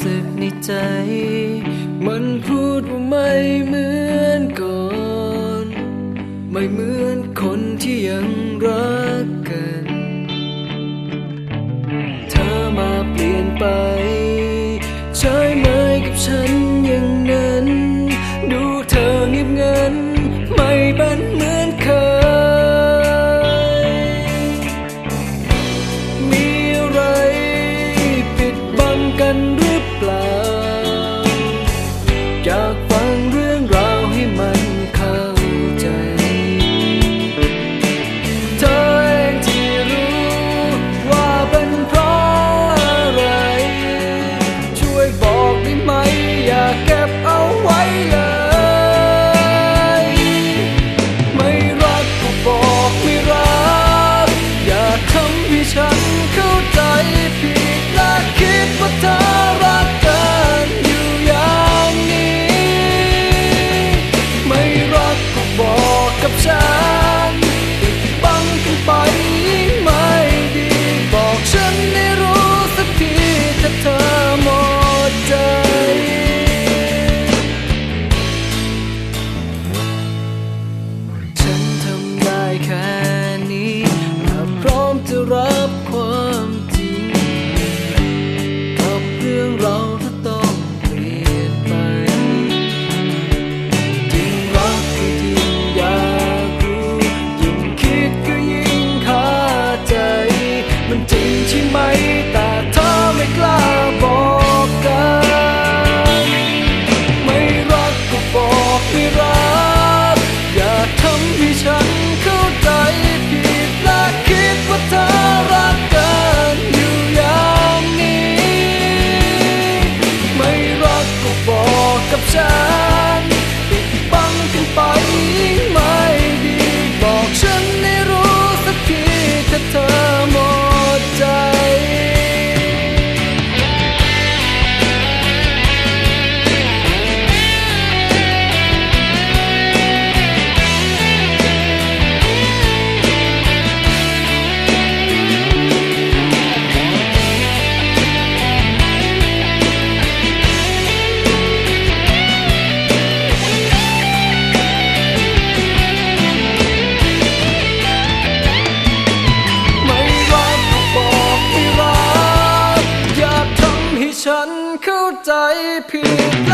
สึกในใจ มันพูดว่าไม่เหมือนก่อน ไม่เหมือนกอน repeat.